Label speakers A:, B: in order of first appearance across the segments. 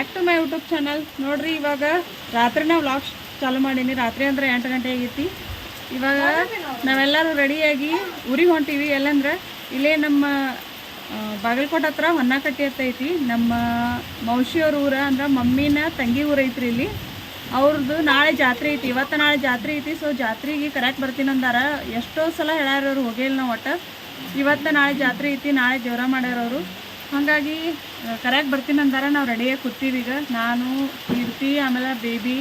A: Back to my YouTube channel ನೋಡ್ರಿ, ಇವಾಗ ರಾತ್ರಿನೇ ವ್ಲಾಗ್ ಚಾಲು ಮಾಡೀನಿ. ರಾತ್ರಿ ಅಂದ್ರೆ ಎಂಟು ಗಂಟೆ ಆಗೈತಿ. ಇವಾಗ ನಾವೆಲ್ಲರೂ ರೆಡಿಯಾಗಿ ಊರಿಗೆ ಹೊಂಟೀವಿ. ಎಲ್ಲಂದ್ರೆ ಇಲ್ಲೇ ನಮ್ಮ ಬಾಗಲಕೋಟ ಹತ್ರ ಹೊನ್ನಕಟ್ಟಿ ಅಂತ ಐತಿ. ನಮ್ಮ ಮೌಶಿಯವ್ರ ಊರ, ಅಂದ್ರೆ ಮಮ್ಮಿನ ತಂಗಿ ಊರ ಐತ್ರಿ ಇಲ್ಲಿ. ಅವ್ರದ್ದು ನಾಳೆ ಜಾತ್ರೆ ಐತಿ. ಇವತ್ತು ನಾಳೆ ಜಾತ್ರೆ ಐತಿ. ಸೊ ಜಾತ್ರೆಗೆ ಕರೆಕ್ಟ್ ಬರ್ತೀನಿ ಅಂದಾರ. ಎಷ್ಟೋ ಸಲ ಹೇಳ್ಯಾರ ಅವ್ರು ಹೋಗಿಲ್ಲ ನಾವು ಒಟ್ಟು. ಇವತ್ತು ನಾಳೆ ಜಾತ್ರೆ ಐತಿ. ನಾಳೆ ಜೋರ ಮಾಡ್ಯಾರ ಅವರು ಹಾಗಾಗಿ ಕರೆಕ್ಟ್ ಬರ್ತೀನಿ ನಾವು ರೆಡಿಯಾಗಿ ಕೂತೀವಿ ಈಗ. ನಾನು, ಕೀರ್ತಿ, ಆಮೇಲೆ ಬೇಬಿ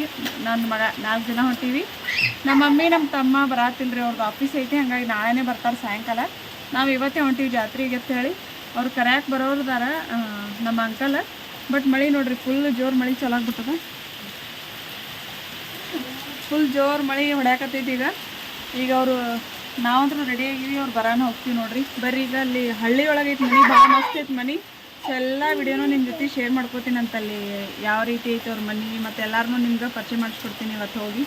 A: ನನ್ನ ಮಗ, ನಾಲ್ಕು ಜನ ಹೊಂಟೀವಿ. ನಮ್ಮ ಮಮ್ಮಿ ನಮ್ಮ ತಮ್ಮ ಬರಾತಿಲ್ರಿ ಅವ್ರದ್ದು ಆಫೀಸ್ ಐತಿ, ಹಾಗಾಗಿ ನಾಳೆನೇ ಬರ್ತಾರೆ ಸಾಯಂಕಾಲ. ನಾವು ಇವತ್ತೇ ಹೊಂಟೀವಿ ಜಾತ್ರೆಗೆ ಅಂತ ಹೇಳಿ. ಅವ್ರು ಕರ್ಯಾಕ್ ಬರೋರ್ದಾರ ನಮ್ಮ ಅಂಕಲ್ ಬಟ್ ಮಳೆ ನೋಡ್ರಿ ಫುಲ್ ಜೋರು ಮಳೆ ಚಲೋ ಆಗ್ಬಿಟ್ಟದ. ಫುಲ್ ಜೋರು ಮಳೆ ಹೊಡ್ಯಾಕತ್ತೈತಿ ಈಗ. ಈಗ ಅವರು ನಾವಂತೂ ರೆಡಿ ಆಗಿವಿ ಅವ್ರು ಬರಾನ ಹೋಗ್ತೀವಿ ನೋಡ್ರಿ. ಬರ್ರಿ, ಈಗ ಅಲ್ಲಿ ಹಳ್ಳಿ ಐತಿ ಮನೆ, ಭಾಳ ಮಸ್ತ್ ಐತೆ ಮನೆ. ಸೊ ಎಲ್ಲ ವಿಡಿಯೋನು ನಿಮ್ಮ ಜೊತೆ ಶೇರ್ ಮಾಡ್ಕೋತೀನಿ ಅಲ್ಲಿ ಯಾವ ರೀತಿ ಐತೆ ಅವ್ರ ಮನೆ, ಮತ್ತು ಎಲ್ಲಾರನ್ನೂ ನಿಮ್ಗೆ ಪರಿಚಯ ಮಾಡಿಸ್ಕೊಡ್ತೀನಿ ಇವತ್ತು ಹೋಗಿ.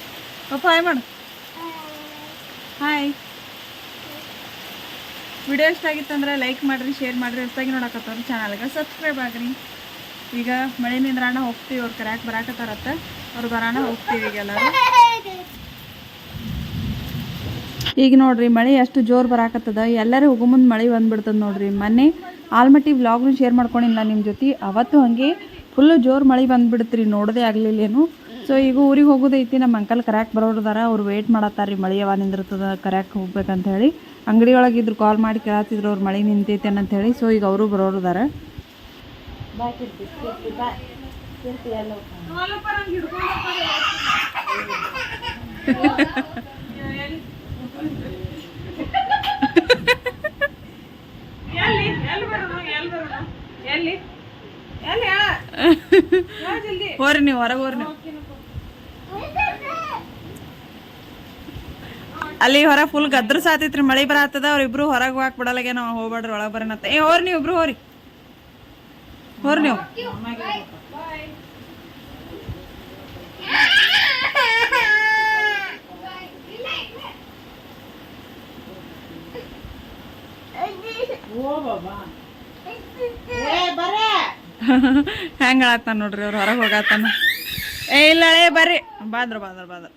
A: ಪಪ್ಪ ಹಾಯ್ ಮಾಡು. ಹಾಯ್ ವಿಡಿಯೋ ಇಷ್ಟ ಆಗಿತ್ತಂದ್ರೆ ಲೈಕ್ ಮಾಡಿರಿ ಶೇರ್ ಮಾಡಿರಿ, ಹೊಸದಾಗಿ ನೋಡಕತ್ತವ್ರು ಚಾನಲ್ಗೆ ಸಬ್ಸ್ಕ್ರೈಬ್ ಆಗ್ರಿ. ಈಗ ಮಳೆ ನಿಂದ್ರಾಣ ಹೋಗ್ತೀವಿ, ಅವ್ರು ಕರ್ಯಾಕ್ ಬರಾಕತ್ತಾರತ್ತ. ಅವ್ರು ಬರಾಣ ಹೋಗ್ತೀವಿ ಈಗ ಎಲ್ಲರೂ. ಈಗ ನೋಡ್ರಿ ಮಳೆ ಎಷ್ಟು ಜೋರು ಬರಾಕತ್ತದ. ಎಲ್ಲರೂ ಹೋಗೋ ಮುಂದೆ ಮಳೆ ಬಂದ್ಬಿಡ್ತದ ನೋಡ್ರಿ. ಮೊನ್ನೆ ಆಲ್ಮಟ್ಟಿ ವ್ಲಾಗ್ನು ಶೇರ್ ಮಾಡ್ಕೊಂಡಿಲ್ಲ ನಿಮ್ಮ ಜೊತೆ. ಅವತ್ತು ಹಾಗೆ ಫುಲ್ಲು ಜೋರು ಮಳೆ ಬಂದ್ಬಿಡ್ತ್ರಿ ನೋಡೋದೇ ಆಗಲಿಲ್ಲೇನು. ಸೊ ಈಗ ಊರಿಗೆ ಹೋಗೋದೈತಿ ನಮ್ಮ ಅಂಕಲ್ ಕರ್ಯಾಕ್ ಬರೋರ್ದಾರ ಅವ್ರು ವೇಟ್ ಮಾಡತ್ತಾರ್ರಿ ಮಳೆ ಯಾವ ನಿಂದಿರ್ತದ ಕರ್ಯಾಕ್ ಹೋಗ್ಬೇಕಂತ ಹೇಳಿ. ಅಂಗಡಿ ಒಳಗಿದ್ರು ಕಾಲ್ ಮಾಡಿ ಕೇಳತ್ತಿದ್ರು ಅವ್ರು ಮಳೆ ನಿಂತೈತೆ ಅಂತ ಹೇಳಿ. ಸೊ ಈಗ ಅವರು ಬರೋರ್ದಾರ ಹೋರಿ ನೀವು ಹೊರಗೆ ಹೋರಿ ನೀವು ಅಲ್ಲಿ ಹೊರ ಫುಲ್ ಗದ್ರ ಸಾತೈತ್ರಿ, ಮಳೆ ಬರತ್ತದ ಅವ್ರಿಬ್ರು ಹೊರಗೆ ಹೋಗಕ್ ಬಿಡಲಾಗೆ ನಾವು ಹೋಗ್ಬೇಡ್ರಿ, ಒಳಗೆ ಬರೋಣ ಏ ಹೋರಿ ನೀವು ಇಬ್ರು ಹೋರಿ. ಹೋರಿ ನೀವು ಹೆಂಗ ನೋಡ್ರಿ ಅವ್ರು ಹೊರಗೆ ಹೋಗತ್ತಾನ ಏ, ಇಲ್ಲ, ಏ, ಬರ್ರಿ. ಬಾದ್ರ ಬಾದ್ರ ಬಾದ್ರ.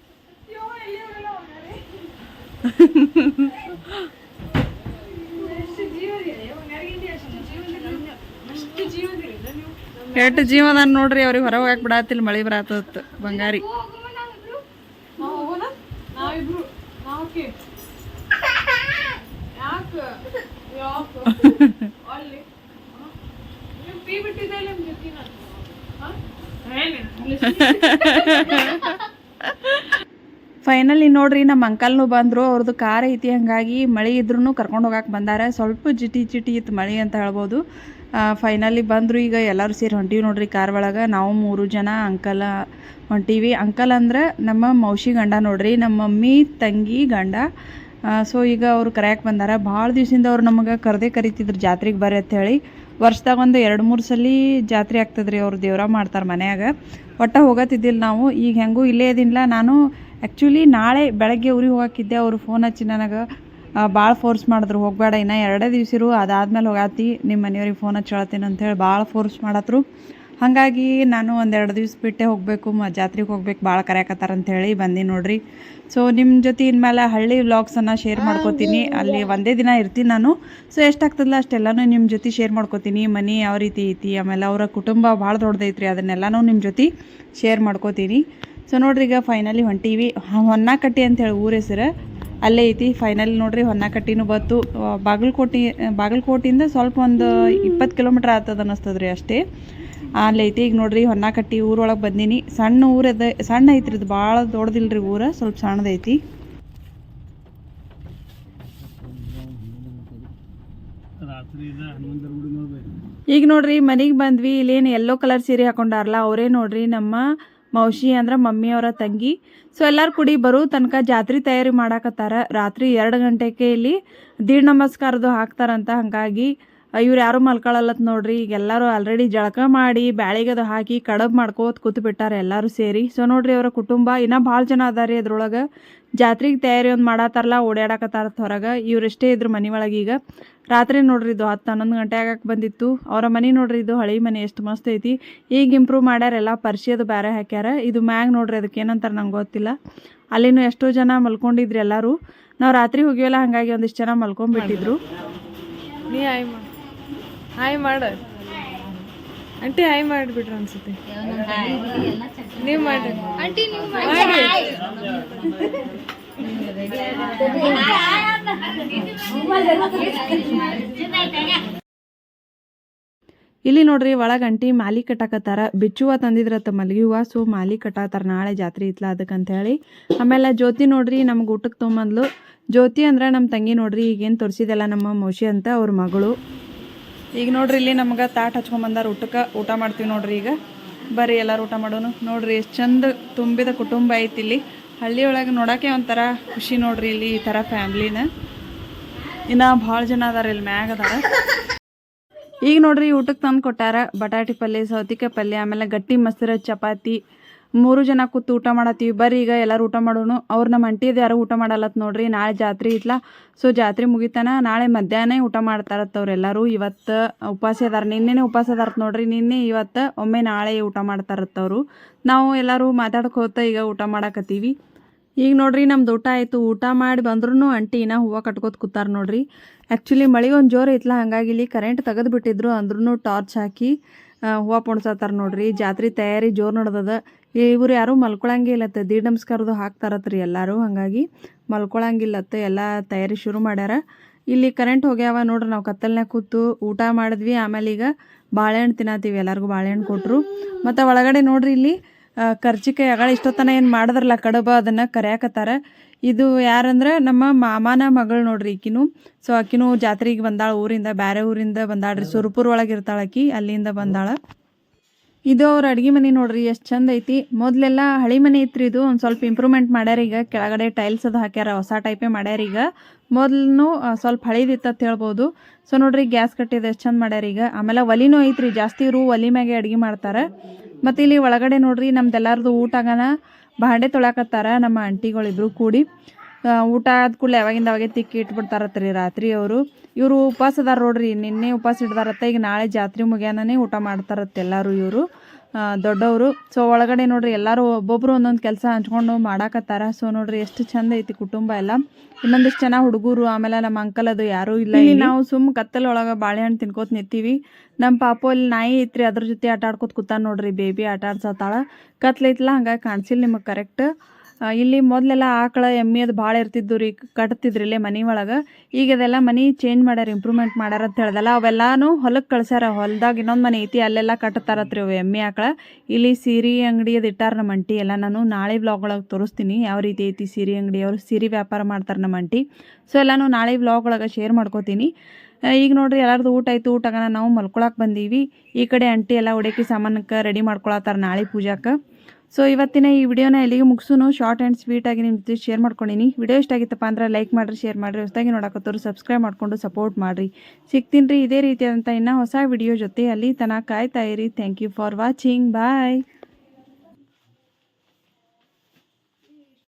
A: ಎಷ್ಟು ಜೀವನ ನೋಡ್ರಿ ಅವ್ರಿಗೆ ಹೊರಗೆ ಹೋಗಕ್ ಬಿಡತ್ತಿಲ್ಲ ಮಳಿ ಬರತ್ತ, ಬಂಗಾರಿ. ಫೈನಲಿ ನೋಡ್ರಿ ನಮ್ಮ ಅಂಕಲ್ನು ಬಂದರು ಅವ್ರದ್ದು ಕಾರ್ ಐತಿ ಹಂಗಾಗಿ ಮಳೆ ಇದ್ರೂ ಕರ್ಕೊಂಡು ಹೋಗಕ್ಕೆ ಬಂದಾರೆ. ಸ್ವಲ್ಪ ಜಿಟಿ ಜಿಟಿ ಇತ್ತು ಮಳೆ ಅಂತ ಹೇಳ್ಬೋದು. ಫೈನಲಿ ಬಂದರು ಈಗ ಎಲ್ಲರೂ ಸೇರಿ ಹೊಂಟೀವಿ ನೋಡ್ರಿ ಕಾರ್ ಒಳಗೆ. ನಾವು ಮೂರು ಜನ ಅಂಕಲ ಹೊಂಟೀವಿ. ಅಂಕಲ್ ಅಂದ್ರೆ ನಮ್ಮ ಮೌಶಿ ಗಂಡ ನೋಡ್ರಿ. ನಮ್ಮ ಮಮ್ಮಿ ತಂಗಿ ಗಂಡ. ಸೊ ಈಗ ಅವರು ಕರೆಯಕ್ಕೆ ಬಂದಾರ. ಭಾಳ ದಿವಸದಿಂದ ಅವ್ರು ನಮಗೆ ಕರೆದೇ ಕರಿತಿದ್ರು ಜಾತ್ರೆಗೆ ಬರ್ರಿ ಅಂತ ಹೇಳಿ. ವರ್ಷದಾಗ ಒಂದು ಎರಡು ಮೂರು ಸಲ ಜಾತ್ರೆ ಆಗ್ತದ್ರಿ ಅವ್ರು ದೇವ್ರ ಮಾಡ್ತಾರೆ ಮನ್ಯಾಗ. ಒಟ್ಟು ಹೋಗತ್ತಿದ್ದಿಲ್ಲ ನಾವು. ಈಗ ಹೆಂಗೂ ಇಲ್ಲೇ ಇದಿಲ್ಲ ನಾನು ಆ್ಯಕ್ಚುಲಿ ನಾಳೆ ಬೆಳಗ್ಗೆ ಊರಿಗೆ ಹೋಗಕ್ಕಿದ್ದೆ ಅವರು ಫೋನ್ ಹಚ್ಚಿ ನನಗೆ ಭಾಳ ಫೋರ್ಸ್ ಮಾಡಿದ್ರು. ಹೋಗಬೇಡ, ಇನ್ನು ಎರಡೇ ದಿವ್ಸ ಇರು. ಅದಾದ್ಮೇಲೆ ಹೋಗಾತಿ. ನಿಮ್ಮ ಮನೆಯವ್ರಿಗೆ ಫೋನ್ ಹಚ್ಚಿ ಹೇಳ್ತೀನಿ ಅಂತೇಳಿ ಭಾಳ ಫೋರ್ಸ್ ಮಾಡತ್ರು. ಹಾಗಾಗಿ ನಾನು ಒಂದೆರಡು ದಿವಸ ಬಿಟ್ಟೆ ಹೋಗಬೇಕು ಮ ಜಾತ್ರೆಗೆ ಹೋಗ್ಬೇಕು ಭಾಳ ಅಂತ ಹೇಳಿ ಬಂದಿ ನೋಡ್ರಿ. ಸೊ ನಿಮ್ಮ ಜೊತೆ ಇನ್ಮೇಲೆ ಹಳ್ಳಿ ವ್ಲಾಗ್ಸನ್ನು ಶೇರ್ ಮಾಡ್ಕೋತೀನಿ. ಅಲ್ಲಿ ಒಂದೇ ದಿನ ಇರ್ತೀನಿ ನಾನು. ಸೊ ಎಷ್ಟಾಗ್ತದಲ್ಲ ಅಷ್ಟೆಲ್ಲನೂ ನಿಮ್ಮ ಜೊತೆ ಶೇರ್ ಮಾಡ್ಕೋತೀನಿ. ಮನೆ ಯಾವ ರೀತಿ ಐತಿ ಆಮೇಲೆ ಅವರ ಕುಟುಂಬ ಭಾಳ ದೊಡ್ಡದೈತ್ರಿ ಅದನ್ನೆಲ್ಲನೂ ನಿಮ್ಮ ಜೊತೆ ಶೇರ್ ಮಾಡ್ಕೋತೀನಿ. ಸೊ ನೋಡ್ರಿ ಈಗ ಫೈನಲಿ ಹೊಂಟೀವಿ. ಹೊನ್ನಾಕಟ್ಟಿ ಅಂತೇಳಿ ಊರ ಹೆಸರು. ಅಲ್ಲೇ ಐತಿ. ಫೈನಲ್ ನೋಡ್ರಿ, ಹೊನ್ನಾಕಟ್ಟಿನೂ ಬತ್ತು ಬಾಗಲಕೋಟಿ ಬಾಗಲಕೋಟೆ, ಬಾಗಲಕೋಟೆಯಿಂದ ಸ್ವಲ್ಪ ಒಂದು ಇಪ್ಪತ್ತು ಕಿಲೋಮೀಟ್ರ್ ಆಗ್ತದ ಅನ್ನಿಸ್ತದ್ರಿ ಅಷ್ಟೇ. ಅಲ್ಲೇ ಐತಿ. ಈಗ ನೋಡ್ರಿ, ಹೊನ್ನಾಕಟ್ಟಿ ಊರೊಳಗೆ ಬಂದೀನಿ. ಸಣ್ಣ ಊರದ ಸಣ್ಣ ಐತ್ರಿ ಇದು. ಭಾಳ ದೊಡ್ಡದಿಲ್ರಿ ಊರ, ಸ್ವಲ್ಪ ಸಣ್ಣದೈತಿ ಈಗ ನೋಡ್ರಿ, ಮನೆಗೆ ಬಂದ್ವಿ. ಇಲ್ಲೇನು ಎಲ್ಲೋ ಕಲರ್ ಸೀರೆ ಹಾಕೊಂಡಾರಲ್ಲ ಅವರೇ ನೋಡ್ರಿ, ನಮ್ಮ ಮೌಶಿ ಅಂದ್ರೆ ಮಮ್ಮಿಯವರ ತಂಗಿ. ಸೊ ಎಲ್ಲರೂ ಕುಡಿ ಬರೋ ತನಕ ಜಾತ್ರೆ ತಯಾರಿ ಮಾಡಾಕತ್ತಾರ. ರಾತ್ರಿ ಎರಡು ಗಂಟೆಗೆ ಇಲ್ಲಿ ದೀಡ್ ನಮಸ್ಕಾರದು ಹಾಕ್ತಾರಂತ ಹಾಗಾಗಿ. ಇವ್ರು ಯಾರು ಮಲ್ಕೊಳ್ಳಲ್ಲತ್ ನೋಡ್ರಿ. ಈಗ ಎಲ್ಲರೂ ಆಲ್ರೆಡಿ ಜಳಕ ಮಾಡಿ ಬ್ಯಾಳಿಗದು ಹಾಕಿ ಕಡಬ್ ಮಾಡ್ಕೋತ ಕೂತ್ ಬಿಟ್ಟಾರೆ ಎಲ್ಲರೂ ಸೇರಿ. ಸೊ ನೋಡ್ರಿ ಅವರ ಕುಟುಂಬ ಇನ್ನ ಭಾಳ ಜನ ಅದಾರಿ ಅದ್ರೊಳಗೆ. ಜಾತ್ರೆಗೆ ತಯಾರಿ ಒಂದು ಮಾಡತ್ತಾರಲ್ಲ ಓಡಾಡಕತ್ತಾರ ಹೊರಗೆ. ಇವ್ರಷ್ಟೇ ಇದ್ರು ಮನೆ ಒಳಗೆ ಈಗ. ರಾತ್ರಿ ನೋಡ್ರಿ ಇದು ಹತ್ತು ಹನ್ನೊಂದು ಗಂಟೆ ಆಗಕ್ಕೆ ಬಂದಿತ್ತು. ಅವರ ಮನೆ ನೋಡ್ರಿ ಇದು ಹಳಿ ಮನೆ, ಎಷ್ಟು ಮಸ್ತ್ ಐತಿ. ಈಗ ಇಂಪ್ರೂವ್ ಮಾಡ್ಯಾರ, ಎಲ್ಲ ಅದು ಬೇರೆ ಹಾಕ್ಯಾರ. ಇದು ಮ್ಯಾಗ್ ನೋಡ್ರಿ ಅದಕ್ಕೆ ಏನಂತಾರೆ ನಂಗೆ ಗೊತ್ತಿಲ್ಲ. ಅಲ್ಲಿನೂ ಎಷ್ಟೋ ಜನ ಮಲ್ಕೊಂಡಿದ್ರಿ ಎಲ್ಲರೂ. ನಾವು ರಾತ್ರಿ ಹೋಗಿವಲ್ಲ, ಹಾಗಾಗಿ ಒಂದಿಷ್ಟು ಜನ ಮಲ್ಕೊಂಡ್ಬಿಟ್ಟಿದ್ರು.
B: ಹಾಯ್ ಮಾಡು. ಆಂಟಿ ಹಾಯ್ ಮಾಡಿಬಿಟ್ರು ಅನ್ಸುತ್ತೆ. ನೀವು ಮಾಡಿ.
A: ಇಲ್ಲಿ ನೋಡ್ರಿ ಒಳಗೆ ಅಂಟಿ ಮಾಲಿ ಕಟ್ಟಾಕತ್ತಾರ. ಬಿಚ್ಚುವ ತಂದಿದ್ರತ್ತ ಮಲ್ಗಿ ಹೂವ ಸೊ ಮಾಲಿ ಕಟ್ಟಾತಾರ. ನಾಳೆ ಜಾತ್ರೆ ಇತ್ಲ ಅದಕ್ಕಂತ ಹೇಳಿ. ಆಮೇಲೆ ಜ್ಯೋತಿ ನೋಡ್ರಿ ನಮ್ಗೆ ಊಟಕ್ಕೆ ತೊಗೊಂಬಂದ್ಲು ಜ್ಯೋತಿ ಅಂದ್ರೆ ನಮ್ಮ ತಂಗಿ ನೋಡ್ರಿ ಈಗೇನು ತೋರಿಸಿದೆಲ್ಲ ನಮ್ಮ ಮೌಶಿ ಅಂತ ಅವ್ರ ಮಗಳು. ಈಗ ನೋಡ್ರಿ ಇಲ್ಲಿ ನಮ್ಗೆ ತಾಟ್ ಹಚ್ಕೊಂಬಂದಾರ ಊಟಕ್ಕೆ. ಊಟ ಮಾಡ್ತೀವಿ ನೋಡ್ರಿ ಈಗ. ಬರ್ರಿ ಎಲ್ಲರೂ ಊಟ ಮಾಡೋನು. ನೋಡ್ರಿ ಎಷ್ಟು ಚಂದ ತುಂಬಿದ ಕುಟುಂಬ ಐತಿ ಇಲ್ಲಿ. ಹಳ್ಳಿ ಒಳಗೆ ನೋಡೋಕೆ ಒಂಥರ ಖುಷಿ ನೋಡ್ರಿ ಇಲ್ಲಿ ಈ ಥರ ಫ್ಯಾಮ್ಲಿನ. ಇನ್ನು ಭಾಳ ಜನ ಅದಾರ ಇಲ್ಲಿ ಮ್ಯಾಗ ಅದಾರ. ಈಗ ನೋಡ್ರಿ ಊಟಕ್ಕೆ ತಂದು ಕೊಟ್ಟಾರ. ಬಟಾಟಿ ಪಲ್ಯ ಸೌತಿಕಾಯಿ ಪಲ್ಯ ಆಮೇಲೆ ಗಟ್ಟಿ ಮೊಸರು, ಚಪಾತಿ ಮೂರು ಜನ ಕೂತು ಊಟ ಮಾಡತ್ತೀವಿ. ಬರ್ರಿ ಈಗ ಎಲ್ಲರೂ ಊಟ ಮಾಡೋನು. ಅವ್ರು ನಮ್ಮ ಅಂಟಿದು ಯಾರು ಊಟ ಮಾಡಲತ್ತ ನೋಡ್ರಿ. ನಾಳೆ ಜಾತ್ರೆ ಇತ್ಲ. ಸೊ ಜಾತ್ರೆ ಮುಗಿತಾನ ನಾಳೆ ಮಧ್ಯಾಹ್ನ ಊಟ ಮಾಡ್ತಾರತ್ತ ಅವ್ರೆಲ್ಲರೂ ಇವತ್ತು ಉಪವಾಸ ಅದಾರ. ನಿನ್ನೆನೇ ಉಪವಾಸ ಅದಾರತ್ ನೋಡ್ರಿ. ನಿನ್ನೆ, ಇವತ್ತು ಒಮ್ಮೆ ನಾಳೆ ಊಟ ಮಾಡ್ತಾರತ್ತ ಅವರು. ನಾವು ಎಲ್ಲರೂ ಮಾತಾಡಕ್ಕೆ ಹೋಗ್ತಾ ಈಗ ಊಟ ಮಾಡಕತ್ತೀವಿ. ಈಗ ನೋಡ್ರಿ ನಮ್ದು ಊಟ ಆಯಿತು. ಊಟ ಮಾಡಿ ಬಂದ್ರೂ ಅಂಟಿನ ಹೂವು ಕಟ್ಕೋತ ಕೂತಾರ ನೋಡ್ರಿ. ಆ್ಯಕ್ಚುಲಿ ಮಳೆ ಒಂದು ಜೋರು ಐತ್ಲ. ಹಂಗಾಗಿ ಇಲ್ಲಿ ಕರೆಂಟ್ ತೆಗೆದು ಬಿಟ್ಟಿದ್ರು. ಅಂದ್ರೂ ಟಾರ್ಚ್ ಹಾಕಿ. ಹೂವು ಪೊಣ್ಸತ್ತಾರ ನೋಡ್ರಿ. ಜಾತ್ರೆ ತಯಾರಿ ಜೋರು ನಡ್ದದ. ಇವ್ರು ಯಾರೂ ಮಲ್ಕೊಳಂಗಿಲ್ಲತ್ತೆ. ದೀಡ್ ನಮಸ್ಕಾರದು ಹಾಕ್ತಾರತ್ರಿ ಎಲ್ಲರೂ. ಹಾಗಾಗಿ ಮಲ್ಕೊಳಂಗಿಲ್ಲತ್ತೆ. ಎಲ್ಲ ತಯಾರಿ ಶುರು ಮಾಡ್ಯಾರ. ಇಲ್ಲಿ ಕರೆಂಟ್ ಹೋಗ್ಯಾವ ನೋಡ್ರಿ. ನಾವು ಕತ್ತಲನ್ಯಾಗ ಕೂತು ಊಟ ಮಾಡಿದ್ವಿ. ಆಮೇಲೆ ಈಗ ಬಾಳೆಹಣ್ಣು ತಿನ್ನತ್ತೀವಿ. ಎಲ್ಲರಿಗೂ ಬಾಳೆಹಣ್ಣು ಕೊಟ್ಟರು ಮತ್ತು ಒಳಗಡೆ ನೋಡ್ರಿ ಇಲ್ಲಿ ಕರ್ಜಿಕಾಯಿ ಅಗಳ ಇಷ್ಟೊತ್ತನ ಏನು ಮಾಡಿದ್ರಲ್ಲ ಕಡಬ ಅದನ್ನು ಕರ್ಯಾಕತ್ತಾರ. ಇದು ಯಾರಂದ್ರೆ ನಮ್ಮ ಮಾಮನ ಮಗಳು ನೋಡ್ರಿ ಈಕಿನು. ಸೊ ಆಕಿನೂ ಜಾತ್ರೆಗೆ ಬಂದಾಳ, ಊರಿಂದ ಬೇರೆ ಊರಿಂದ ಬಂದಾಳ್ರಿ. ಸುರ್ಪುರ್ ಒಳಗೆ ಇರ್ತಾಳ ಆಕಿ, ಅಲ್ಲಿಂದ ಬಂದಾಳ. ಇದು ಅವ್ರ ಅಡ್ಗೆ ಮನೆ ನೋಡ್ರಿ, ಎಷ್ಟು ಚಂದ ಐತಿ. ಮೊದಲೆಲ್ಲ ಹಳಿ ಮನೆ ಐತ್ರಿ ಇದು, ಒಂದು ಸ್ವಲ್ಪ ಇಂಪ್ರೂವ್ಮೆಂಟ್ ಮಾಡ್ಯಾರ ಈಗ. ಕೆಳಗಡೆ ಟೈಲ್ಸ್ ಅದು ಹಾಕ್ಯಾರ, ಹೊಸ ಟೈಪೇ ಮಾಡ್ಯಾರ ಈಗ. ಮೊದಲು ಸ್ವಲ್ಪ ಹಳಿದಿತ್ತು ಅಂತ ಹೇಳ್ಬೋದು. ಸೊ ನೋಡ್ರಿ, ಗ್ಯಾಸ್ ಕಟ್ಟಿದ ಎಷ್ಟು ಚಂದ ಮಾಡ್ಯಾರ ಈಗ. ಆಮೇಲೆ ಒಲಿನೂ ಐತ್ರಿ, ಜಾಸ್ತಿ ರೂ ಒಲಿ ಮ್ಯಾಗೆ ಅಡ್ಗೆ ಮಾಡ್ತಾರೆ. ಮತ್ತು ಇಲ್ಲಿ ಒಳಗಡೆ ನೋಡ್ರಿ, ನಮ್ದೆಲ್ಲಾರ್ದು ಊಟಗನ ಬಾಂಡೆ ತೊಳಕತ್ತಾರ ನಮ್ಮ ಆಂಟಿಗಳಿಬ್ರು ಕೂಡಿ. ಊಟ ಆದ ಕೂಡಲೇ ಯಾವಾಗಿಂದ ಅವಾಗೆ ತಿಕ್ಕಿ ಇಟ್ಬಿಡ್ತಾರತ್ರಿ ರಾತ್ರಿ ಅವರು. ಇವರು ಉಪವಾಸ ಅದಾರ ನೋಡ್ರಿ, ನಿನ್ನೆ ಉಪವಾಸ ಇಡ್ದಾರತ್ತ ಈಗ ನಾಳೆ ಜಾತ್ರೆ ಮುಗಿಯಾನೇ ಊಟ ಮಾಡ್ತಾರತ್ತೆ ಎಲ್ಲರೂ ಇವರು. ದೊಡ್ಡವರು. ಸೊ ಒಳಗಡೆ ನೋಡ್ರಿ ಎಲ್ಲರೂ ಒಬ್ಬೊಬ್ರು ಒಂದೊಂದು ಕೆಲಸ ಹಂಚ್ಕೊಂಡು ಮಾಡಾಕತ್ತಾರ. ಸೊ ನೋಡ್ರಿ ಎಷ್ಟು ಚಂದ ಐತಿ ಕುಟುಂಬ ಎಲ್ಲ. ಇನ್ನೊಂದಿಷ್ಟು ಜನ ಹುಡುಗರು ಆಮೇಲೆ ನಮ್ಮ ಅಂಕಲ್ ಅದು ಯಾರೂ ಇಲ್ಲ ಇಲ್ಲಿ ನಾವು ಸುಮ್ಮ ಕತ್ತಲ ಒಳಗೆ ಬಾಳೆಹಣ್ಣು ತಿನ್ಕೋತ ನಿಂತೀವಿ. ನಮ್ಮ ಪಾಪು ಅಲ್ಲಿ ನಾಯಿ ಐತ್ರಿ ಅದ್ರ ಜೊತೆ ಆಟ ಆಡ್ಕೋತ ಕೂತಾನ ನೋಡ್ರಿ ಬೇಬಿ ಆಟ ಆಡ್ಸತ್ತಾಳ ಕತ್ಲೈತಿಲ್ಲ ಹಂಗಾಗಿ ಕಾಣಿಸಿಲ್ಲ ನಿಮಗೆ ಕರೆಕ್ಟ್ ಇಲ್ಲಿ ಮೊದಲೆಲ್ಲ ಆಕಳ ಎಮ್ಮೆ ಅದು ಭಾಳ ಇರ್ತಿದ್ದು ರೀ, ಕಟ್ತಿದ್ರಿ ಇಲ್ಲೇ ಮನೆ ಒಳಗೆ. ಈಗ ಅದೆಲ್ಲ ಮನೆ ಚೇಂಜ್ ಮಾಡ್ಯಾರ ಇಂಪ್ರೂವ್ಮೆಂಟ್ ಮಾಡ್ಯಾರ ಅಂತ ಹೇಳ್ದಲ್ಲ, ಅವೆಲ್ಲಾನು ಹೊಲಕ್ಕೆ ಕಳ್ಸ್ಯಾರ. ಹೊಲ್ದಾಗ ಇನ್ನೊಂದು ಮನೆ ಐತಿ, ಅಲ್ಲೆಲ್ಲ ಕಟ್ತಾರತ್ರಿ ಅವು ಎಮ್ಮೆ ಆಕಳ. ಇಲ್ಲಿ ಸೀರೆ ಅಂಗಡಿ ಅದು ಇಟ್ಟಾರ ನಮ್ಮ ಅಂಟಿ ಎಲ್ಲ ನಾನು ನಾಳೆ ಬ್ಲಾಗ್ ಒಳಗೆ ತೋರಿಸ್ತೀನಿ, ಯಾವ ರೀತಿ ಐತಿ ಸೀರೆ ಅಂಗಡಿ ಅವರು ಸೀರೆ ವ್ಯಾಪಾರ ಮಾಡ್ತಾರೆ ನಮ್ಮ ಅಂಟಿ ಸೊ ಎಲ್ಲಾನು ನಾಳೆ ಬ್ಲಾಗ್ ಒಳಗೆ ಶೇರ್ ಮಾಡ್ಕೋತೀನಿ. ಈಗ ನೋಡ್ರಿ ಎಲ್ಲರದು ಊಟ ಆಯ್ತು ಊಟಗನ ನಾವು ಮಲ್ಕೊಳಕ್ಕೆ ಬಂದೀವಿ. ಈ ಕಡೆ ಅಂಟಿ ಎಲ್ಲ ಉಡಕಿ ಸಾಮಾನಕ್ಕೆ ರೆಡಿ ಮಾಡ್ಕೊಳತ್ತಾರ ನಾಳೆ ಪೂಜಾಕ್ಕೆ ಸೊ ಇವತ್ತಿನ ಈ ವಿಡಿಯೋನ ಇಲ್ಲಿಗೆ ಮುಗಿಸೋನು. ಶಾರ್ಟ್ ಆ್ಯಂಡ್ ಸ್ವೀಟಾಗಿ ನಿಮ್ಮ ಜೊತೆ ಶೇರ್ ಮಾಡ್ಕೊಂಡಿನಿ. ವಿಡಿಯೋ ಇಷ್ಟ ಆಗಿತ್ತಪ್ಪ ಅಂದ್ರೆ ಲೈಕ್ ಮಾಡಿರಿ ಶೇರ್ ಮಾಡಿರಿ. ಹೊಸದಾಗಿ ನೋಡಕತ್ತವ್ರು ಸಬ್ಸ್ಕ್ರೈಬ್ ಮಾಡ್ಕೊಂಡು ಸಪೋರ್ಟ್ ಮಾಡಿರಿ. ಸಿಗ್ತೀನಿ ರೀ ಇದೇ ರೀತಿಯಾದಂಥ ಇನ್ನೂ ಹೊಸ ವಿಡಿಯೋ ಜೊತೆ. ಅಲ್ಲಿ ತನಕ ಕಾಯ್ತಾ ಇರಿ. Thank you for watching bye